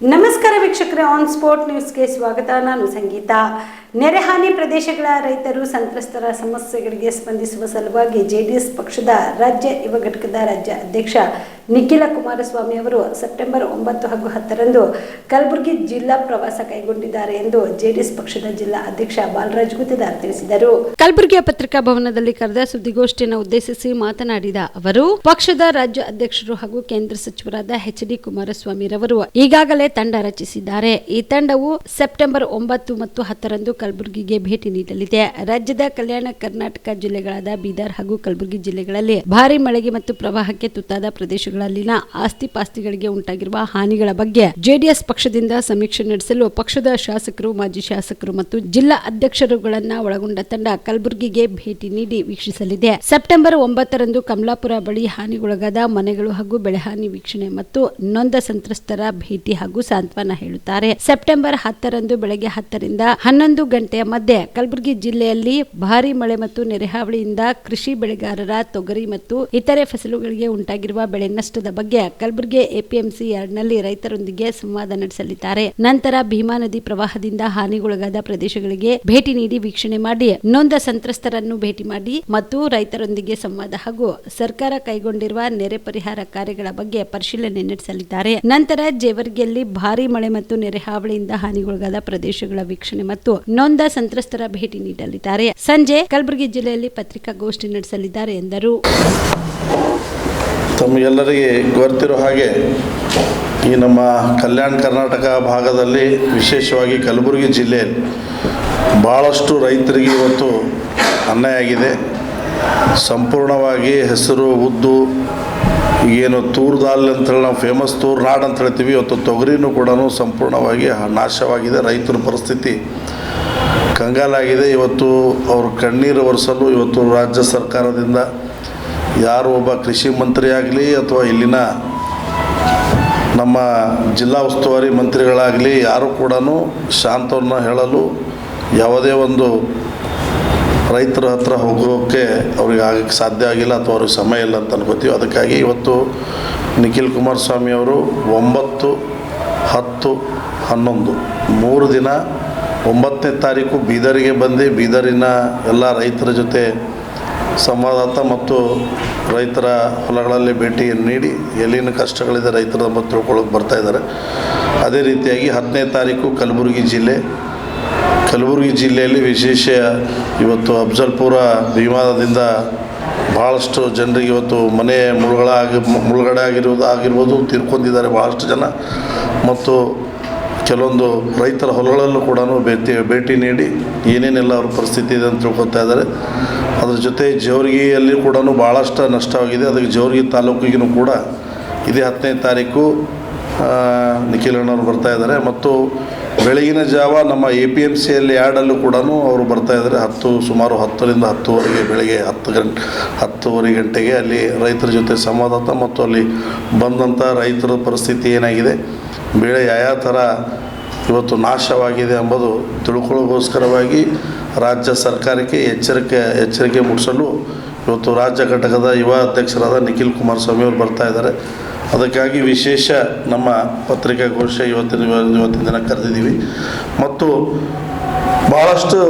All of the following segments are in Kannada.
ನಮಸ್ಕಾರ ವೀಕ್ಷಕರೇ ಆನ್ ಸ್ಪಾಟ್ ನ್ಯೂಸ್ಗೆ ಸ್ವಾಗತ. ನಾನು ಸಂಗೀತ. ನೆರೆಹಾನಿ ಪ್ರದೇಶಗಳ ರೈತರು ಸಂತ್ರಸ್ತರ ಸಮಸ್ಯೆಗಳಿಗೆ ಸ್ಪಂದಿಸುವ ಸಲುವಾಗಿ ಜೆಡಿಎಸ್ ಪಕ್ಷದ ರಾಜ್ಯ ಯುವ ಘಟಕದ ರಾಜ್ಯ ಅಧ್ಯಕ್ಷ ನಿಖಿಲ ಕುಮಾರಸ್ವಾಮಿ ಅವರು ಸೆಪ್ಟೆಂಬರ್ ಒಂಬತ್ತು ಹಾಗೂ ಹತ್ತರಂದು ಕಲಬುರಗಿ ಜಿಲ್ಲಾ ಪ್ರವಾಸ ಕೈಗೊಂಡಿದ್ದಾರೆ ಎಂದು ಜೆಡಿಎಸ್ ಪಕ್ಷದ ಜಿಲ್ಲಾ ಅಧ್ಯಕ್ಷ ಬಾಲರಾಜ್ ಗುತ್ತೇದಾರ್ ತಿಳಿಸಿದರು. ಕಲಬುರಗಿಯ ಪತ್ರಿಕಾ ಭವನದಲ್ಲಿ ಕರೆದ ಸುದ್ದಿಗೋಷ್ಠಿಯನ್ನು ಉದ್ದೇಶಿಸಿ ಮಾತನಾಡಿದ ಅವರು, ಪಕ್ಷದ ರಾಜ್ಯ ಅಧ್ಯಕ್ಷರು ಹಾಗೂ ಕೇಂದ್ರ ಸಚಿವರಾದ ಎಚ್ ಡಿ ಕುಮಾರಸ್ವಾಮಿ ರವರು ಈಗಾಗಲೇ ತಂಡ ರಚಿಸಿದ್ದಾರೆ. ಈ ತಂಡವು ಸೆಪ್ಟೆಂಬರ್ ಒಂಬತ್ತು ಮತ್ತು ಹತ್ತರಂದು ಕಲಬುರಗಿಗೆ ಭೇಟಿ ನೀಡಲಿದೆ. ರಾಜ್ಯದ ಕಲ್ಯಾಣ ಕರ್ನಾಟಕ ಜಿಲ್ಲೆಗಳಾದ ಬೀದರ್ ಹಾಗೂ ಕಲಬುರಗಿ ಜಿಲ್ಲೆಗಳಲ್ಲಿ ಭಾರಿ ಮಳೆಗೆ ಮತ್ತು ಪ್ರವಾಹಕ್ಕೆ ತುತ್ತಾದ ಪ್ರದೇಶಗಳಲ್ಲಿನ ಆಸ್ತಿ ಪಾಸ್ತಿಗಳಿಗೆ ಉಂಟಾಗಿರುವ ಹಾನಿಗಳ ಬಗ್ಗೆ ಜೆಡಿಎಸ್ ಪಕ್ಷದಿಂದ ಸಮೀಕ್ಷೆ ನಡೆಸಲು ಪಕ್ಷದ ಶಾಸಕರು, ಮಾಜಿ ಶಾಸಕರು ಮತ್ತು ಜಿಲ್ಲಾ ಅಧ್ಯಕ್ಷರುಗಳನ್ನ ಒಳಗೊಂಡ ತಂಡ ಕಲಬುರಗಿಗೆ ಭೇಟಿ ನೀಡಿ ವೀಕ್ಷಿಸಲಿದೆ. ಸೆಪ್ಟೆಂಬರ್ ಒಂಬತ್ತರಂದು ಕಮಲಾಪುರ ಬಳಿ ಹಾನಿಗೊಳಗಾದ ಮನೆಗಳು ಹಾಗೂ ಬೆಳೆಹಾನಿ ವೀಕ್ಷಣೆ ಮತ್ತು ನೊಂದ ಸಂತ್ರಸ್ತರ ಭೇಟಿ ಹಾಗೂ ಸಾಂತ್ವನ ಹೇಳುತ್ತಾರೆ. ಸೆಪ್ಟೆಂಬರ್ ಹತ್ತರಂದು ಬೆಳಗ್ಗೆ ಹತ್ತರಿಂದ ಹನ್ನೊಂದು ಗಂಟೆಯ ಮಧ್ಯೆ ಕಲಬುರಗಿ ಜಿಲ್ಲೆಯಲ್ಲಿ ಭಾರಿ ಮಳೆ ಮತ್ತು ನೆರೆಹಾವಳಿಯಿಂದ ಕೃಷಿ ಬೆಳೆಗಾರರ ತೊಗರಿ ಮತ್ತು ಇತರೆ ಫಸಲುಗಳಿಗೆ ಉಂಟಾಗಿರುವ ಬೆಳೆ ನಷ್ಟದ ಬಗ್ಗೆ ಕಲಬುರಗಿ ಎಪಿಎಂಸಿ ಯಾರ್ಡ್ನಲ್ಲಿ ರೈತರೊಂದಿಗೆ ಸಂವಾದ ನಡೆಸಲಿದ್ದಾರೆ. ನಂತರ ಭೀಮಾ ನದಿ ಪ್ರವಾಹದಿಂದ ಹಾನಿಗೊಳಗಾದ ಪ್ರದೇಶಗಳಿಗೆ ಭೇಟಿ ನೀಡಿ ವೀಕ್ಷಣೆ ಮಾಡಿ, ನೊಂದ ಸಂತ್ರಸ್ತರನ್ನು ಭೇಟಿ ಮಾಡಿ ಮತ್ತು ರೈತರೊಂದಿಗೆ ಸಂವಾದ ಹಾಗೂ ಸರ್ಕಾರ ಕೈಗೊಂಡಿರುವ ನೆರೆ ಪರಿಹಾರ ಕಾರ್ಯಗಳ ಬಗ್ಗೆ ಪರಿಶೀಲನೆ ನಡೆಸಲಿದ್ದಾರೆ. ನಂತರ ಜೇವರ್ಗಿಯಲ್ಲಿ ಭಾರಿ ಮಳೆ ಮತ್ತು ನೆರೆ ಹಾವಳಿಯಿಂದ ಹಾನಿಗೊಳಗಾದ ಪ್ರದೇಶಗಳ ವೀಕ್ಷಣೆ ಮತ್ತು ನೊಂದ ಸಂತ್ರಸ್ತರ ಭೇಟಿ ನೀಡಲಿದ್ದಾರೆ. ಸಂಜೆ ಕಲಬುರಗಿ ಜಿಲ್ಲೆಯಲ್ಲಿ ಪತ್ರಿಕಾಗೋಷ್ಠಿ ನಡೆಸಲಿದ್ದಾರೆ ಎಂದರು. ತಮಗೆಲ್ಲರಿಗೆ ಗೊತ್ತಿರೋ ಹಾಗೆ ಈ ನಮ್ಮ ಕಲ್ಯಾಣ ಕರ್ನಾಟಕ ಭಾಗದಲ್ಲಿ ವಿಶೇಷವಾಗಿ ಕಲಬುರಗಿ ಜಿಲ್ಲೆಯಲ್ಲಿ ಭಾಳಷ್ಟು ರೈತರಿಗೆ ಇವತ್ತು ಅನ್ಯಾಯ ಆಗಿದೆ. ಸಂಪೂರ್ಣವಾಗಿ ಹೆಸರು, ಉದ್ದು ಏನು ತೂರ್ ದಾಲ್ ಅಂತೇಳಿ ನಾವು ಫೇಮಸ್ ತೂರ್ ನಾಡ್ ಅಂತ ಹೇಳ್ತೀವಿ. ಇವತ್ತು ತೊಗರಿನೂ ಕೂಡ ಸಂಪೂರ್ಣವಾಗಿ ನಾಶವಾಗಿದೆ. ರೈತರ ಪರಿಸ್ಥಿತಿ ಕಂಗಾಲಾಗಿದೆ. ಇವತ್ತು ಅವರು ಕಣ್ಣೀರು ಒರೆಸಲು ಇವತ್ತು ರಾಜ್ಯ ಸರ್ಕಾರದಿಂದ ಯಾರು ಒಬ್ಬ ಕೃಷಿ ಮಂತ್ರಿ ಆಗಲಿ ಅಥವಾ ಇಲ್ಲಿನ ನಮ್ಮ ಜಿಲ್ಲಾ ಉಸ್ತುವಾರಿ ಮಂತ್ರಿಗಳಾಗಲಿ, ಯಾರು ಕೂಡ ಶಾಂತವನ್ನು ಹೇಳಲು ಯಾವುದೇ ಒಂದು ರೈತರ ಹತ್ರ ಹೋಗೋಕ್ಕೆ ಅವ್ರಿಗೆ ಆಗಕ್ಕೆ ಸಾಧ್ಯ ಆಗಿಲ್ಲ ಅಥವಾ ಅವ್ರಿಗೆ ಸಮಯ ಇಲ್ಲ ಅಂತ ಅನ್ಕೋತೀವಿ. ಅದಕ್ಕಾಗಿ ಇವತ್ತು ನಿಖಿಲ್ ಕುಮಾರಸ್ವಾಮಿ ಅವರು ಒಂಬತ್ತು, ಹತ್ತು, ಹನ್ನೊಂದು, ಮೂರು ದಿನ ಒಂಬತ್ತನೇ ತಾರೀಕು ಬೀದರಿಗೆ ಬಂದು ಬೀದರಿನ ಎಲ್ಲ ರೈತರ ಜೊತೆ ಸಂವಾದಾತ ಮತ್ತು ರೈತರ ಹೊಲಗಳಲ್ಲಿ ಭೇಟಿಯನ್ನು ನೀಡಿ ಎಲ್ಲಿನ ಕಷ್ಟಗಳಿದೆ ರೈತರ ಮತ್ತು ತಿಳ್ಕೊಳ್ಳೋಕೆ ಬರ್ತಾ ಇದ್ದಾರೆ. ಅದೇ ರೀತಿಯಾಗಿ ಹತ್ತನೇ ತಾರೀಕು ಕಲಬುರಗಿ ಜಿಲ್ಲೆ ಕಲಬುರಗಿ ಜಿಲ್ಲೆಯಲ್ಲಿ ವಿಶೇಷ ಇವತ್ತು ಅಫ್ಜಲ್ಪುರ ಭೀಮಾದಿಂದ ಭಾಳಷ್ಟು ಜನರಿಗೆ ಇವತ್ತು ಮನೆ ಮುಳುಗಳಾಗಿ ಮುಳುಗಡೆ ಆಗಿರೋದು ಆಗಿರ್ಬೋದು ತೀರ್ಕೊಂಡಿದ್ದಾರೆ ಭಾಳಷ್ಟು ಜನ. ಮತ್ತು ಕೆಲವೊಂದು ರೈತರ ಹೊಲಗಳಲ್ಲೂ ಕೂಡ ಭೇಟಿ ಭೇಟಿ ನೀಡಿ ಏನೇನೆಲ್ಲ ಅವ್ರ ಪರಿಸ್ಥಿತಿ ಇದೆ ಅಂತ ತಿಳ್ಕೊತಾ ಇದ್ದಾರೆ. ಅದ್ರ ಜೊತೆ ಜೇವರ್ಗಿಯಲ್ಲಿ ಕೂಡ ಭಾಳಷ್ಟು ನಷ್ಟವಾಗಿದೆ. ಅದಕ್ಕೆ ಜೇವರ್ಗಿ ತಾಲೂಕಿಗೂ ಕೂಡ ಇದೇ ಹತ್ತನೇ ತಾರೀಕು ಆ, ನಿಖಿಲ್ ಅಣ್ಣವ್ರು ಬರ್ತಾ ಇದ್ದಾರೆ. ಮತ್ತು ಬೆಳಗಿನ ಜಾವ ನಮ್ಮ ಎ ಪಿ ಎಂ ಸಿಯಲ್ಲಿ ಯಾರ್ಡಲ್ಲೂ ಕೂಡ ಅವರು ಬರ್ತಾ ಇದ್ದಾರೆ. ಹತ್ತು, ಸುಮಾರು ಹತ್ತರಿಂದ ಹತ್ತುವರೆಗೆ ಬೆಳಗ್ಗೆ ಹತ್ತು ಗಂಟೆ ಹತ್ತುವರೆ ಗಂಟೆಗೆ ಅಲ್ಲಿ ರೈತರ ಜೊತೆ ಸಂವಾದಾತ ಮತ್ತು ಅಲ್ಲಿ ಬಂದಂಥ ರೈತರ ಪರಿಸ್ಥಿತಿ ಏನಾಗಿದೆ, ಬೆಳೆ ಯಾವ ಥರ ಇವತ್ತು ನಾಶವಾಗಿದೆ ಎಂಬುದು ತಿಳ್ಕೊಳ್ಳೋಗೋಸ್ಕರವಾಗಿ ರಾಜ್ಯ ಸರ್ಕಾರಕ್ಕೆ ಎಚ್ಚರಿಕೆ ಎಚ್ಚರಿಕೆ ಮೂಡಿಸಲು ಇವತ್ತು ರಾಜ್ಯ ಘಟಕದ ಯುವ ಅಧ್ಯಕ್ಷರಾದ ನಿಖಿಲ್ ಕುಮಾರಸ್ವಾಮಿ ಅವರು ಬರ್ತಾ ಇದ್ದಾರೆ. ಅದಕ್ಕಾಗಿ ವಿಶೇಷ ನಮ್ಮ ಪತ್ರಿಕಾಗೋಷ್ಠಿ ಇವತ್ತಿನ ಇವತ್ತಿನ ದಿನ ಕರೆದಿದ್ದೀವಿ. ಮತ್ತು ಭಾಳಷ್ಟು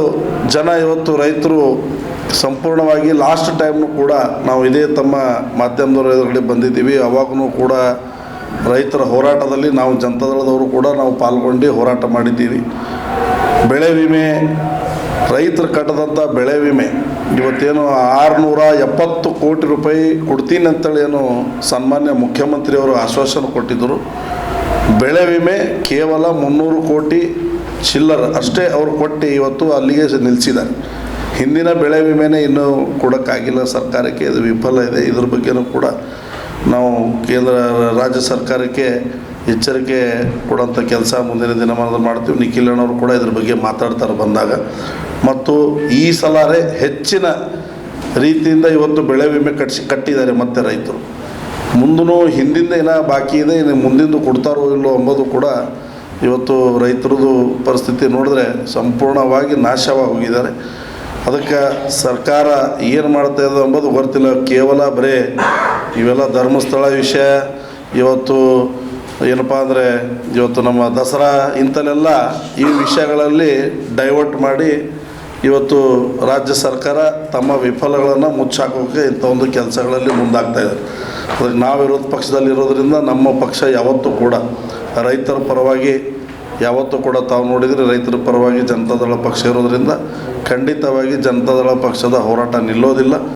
ಜನ ಇವತ್ತು ರೈತರು ಸಂಪೂರ್ಣವಾಗಿ ಲಾಸ್ಟ್ ಟೈಮ್ನು ಕೂಡ ನಾವು ಇದೇ ತಮ್ಮ ಮಾಧ್ಯಮದವ್ರ ಎದುರುಗಡೆ ಬಂದಿದ್ದೀವಿ. ಅವಾಗೂ ಕೂಡ ರೈತರ ಹೋರಾಟದಲ್ಲಿ ನಾವು ಜನತಾದಳದವರು ಕೂಡ ನಾವು ಪಾಲ್ಗೊಂಡು ಹೋರಾಟ ಮಾಡಿದ್ದೀವಿ. ಬೆಳೆ ವಿಮೆ, ರೈತರು ಕಟ್ಟದಂಥ ಬೆಳೆ ವಿಮೆ ಇವತ್ತೇನು ಆರುನೂರ ಎಪ್ಪತ್ತು ಕೋಟಿ ರೂಪಾಯಿ ಕೊಡ್ತೀನಿ ಅಂತೇಳಿ ಏನು ಸನ್ಮಾನ್ಯ ಮುಖ್ಯಮಂತ್ರಿಯವರು ಆಶ್ವಾಸನೆ ಕೊಟ್ಟಿದ್ದರು. ಬೆಳೆ ವಿಮೆ ಕೇವಲ ಮುನ್ನೂರು ಕೋಟಿ ಚಿಲ್ಲರ್ ಅಷ್ಟೇ ಅವರು ಕೊಟ್ಟು ಇವತ್ತು ಅಲ್ಲಿಗೆ ನಿಲ್ಲಿಸಿದ್ದಾರೆ ಹಿಂದಿನ ಬೆಳೆ ವಿಮೆನೇ ಇನ್ನೂ ಕೊಡೋಕ್ಕಾಗಿಲ್ಲ, ಸರ್ಕಾರಕ್ಕೆ ಇದು ವಿಫಲ ಇದೆ. ಇದ್ರ ಬಗ್ಗೆನೂ ಕೂಡ ನಾವು ಕೇಂದ್ರ, ರಾಜ್ಯ ಸರ್ಕಾರಕ್ಕೆ ಎಚ್ಚರಿಕೆ ಕೊಡೋಂಥ ಕೆಲಸ ಮುಂದಿನ ದಿನಮಾನದಲ್ಲಿ ಮಾಡ್ತೀವಿ. ನಿಖಿಲ್ ಅಣ್ಣವರು ಕೂಡ ಇದ್ರ ಬಗ್ಗೆ ಮಾತಾಡ್ತಾರೆ ಬಂದಾಗ. ಮತ್ತು ಈ ಸಲಾರೆ ಹೆಚ್ಚಿನ ರೀತಿಯಿಂದ ಇವತ್ತು ಬೆಳೆ ವಿಮೆ ಕಟ್ಸಿ ಕಟ್ಟಿದ್ದಾರೆ ಮತ್ತೆ ರೈತರು. ಮುಂದೂ ಹಿಂದಿಂದ ಏನೋ ಬಾಕಿ ಇದೆ, ಇನ್ನು ಮುಂದಿಂದು ಕೊಡ್ತಾರೋ ಇಲ್ಲೋ ಅಂಬೋದು ಕೂಡ ಇವತ್ತು ರೈತರದ್ದು ಪರಿಸ್ಥಿತಿ ನೋಡಿದ್ರೆ ಸಂಪೂರ್ಣವಾಗಿ ನಾಶವಾಗಿ ಹೋಗಿದ್ದಾರೆ ಅದಕ್ಕೆ ಸರ್ಕಾರ ಏನು ಮಾಡ್ತಾ ಇದೆ ಅಂಬೋದು ಗೊತ್ತಿಲ್ಲ. ಕೇವಲ ಬರೀ ಇವೆಲ್ಲ ಧರ್ಮಸ್ಥಳ ವಿಷಯ, ಇವತ್ತು ಏನಪ್ಪ ಅಂದರೆ ಇವತ್ತು ನಮ್ಮ ದಸರಾ ಇಂಥಲ್ಲೆಲ್ಲ ಈ ವಿಷಯಗಳಲ್ಲಿ ಡೈವರ್ಟ್ ಮಾಡಿ ಇವತ್ತು ರಾಜ್ಯ ಸರ್ಕಾರ ತಮ್ಮ ವಿಫಲಗಳನ್ನು ಮುಚ್ಚಾಕೋಕೆ ಇಂಥ ಒಂದು ಕೆಲಸಗಳಲ್ಲಿ ಮುಂದಾಗ್ತಾ ಇದ್ದಾರೆ. ಅದಕ್ಕೆ ನಾವು ವಿರೋಧ ಪಕ್ಷದಲ್ಲಿ ಇರೋದರಿಂದ ನಮ್ಮ ಪಕ್ಷ ಯಾವತ್ತೂ ಕೂಡ ರೈತರ ಪರವಾಗಿ ಯಾವತ್ತೂ ಕೂಡ ತಾವು ನೋಡಿದರೆ ರೈತರ ಪರವಾಗಿ ಜನತಾದಳ ಪಕ್ಷ ಇರೋದರಿಂದ ಖಂಡಿತವಾಗಿ ಜನತಾದಳ ಪಕ್ಷದ ಹೋರಾಟ ನಿಲ್ಲೋದಿಲ್ಲ.